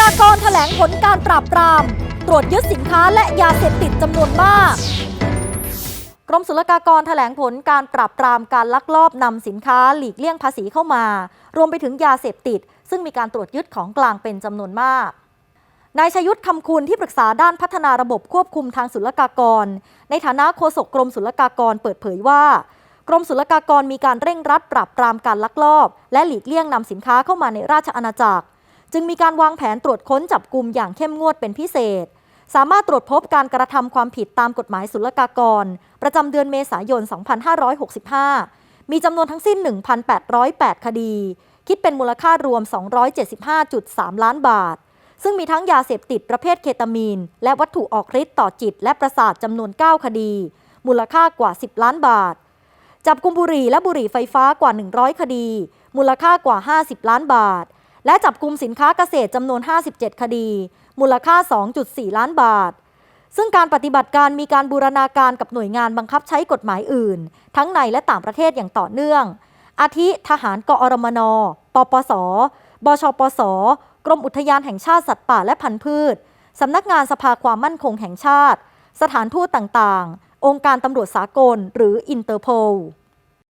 ลงผลการปราบปราม ตรวจยึดสินค้าและยาเสพติดจำนวนมาก กรมศุลกากรแถลงผลการปราบปรามการลักลอบนำสินค้าหลีกเลี่ยงภาษีเข้ามา รวมไปถึงยาเสพติด ซึ่งมีการตรวจยึดของกลางเป็นจำนวนมากนายชยุทธคำคุณที่ปรึกษาด้านพัฒนาระบบควบคุมทางศุลกากร ในฐานะโฆษกกรมศุลกากรเปิดเผยว่า กรมศุลกากรมีการเร่งรัดปราบปรามการลักลอบ และหลีกเลี่ยงนำสินค้าเข้ามาในราชอาณาจักร จึงมีการวางแผนตรวจค้นจับกลุ่มอย่างเข้มงวดเป็นพิเศษ สามารถตรวจพบการกระทำความผิดตามกฎหมายศุลกากร ประจำเดือนเมษายน 2565 มีจำนวนทั้งสิ้น 1,808 คดี คิดเป็นมูลค่ารวม 275.3 ล้านบาท ซึ่งมีทั้งยาเสพติดประเภทเคตามีน และวัตถุออกฤทธิ์ต่อจิต และประสาทจำนวน 9 คดี มูลค่ากว่า 10 ล้านบาท จับกุมบุหรี่และบุหรี่ไฟฟ้ากว่า 100 คดี มูลค่ากว่า 50 ล้านบาท และจับกลุ่มสินค้าเกษตรจำนวน 57 คดี มูลค่า 2.4 ล้านบาท ซึ่งการปฏิบัติการมีการบูรณาการกับหน่วยงานบังคับใช้กฎหมายอื่น ทั้งในและต่างประเทศอย่างต่อเนื่อง อาทิทหารกอรมน ปปส บชปส กรมอุทยานแห่งชาติสัตว์ป่าและพันธุ์พืช สำนักงานสภาความมั่นคงแห่งชาติ สถานทูตต่างๆ องค์การตำรวจสากล หรืออินเตอร์โพล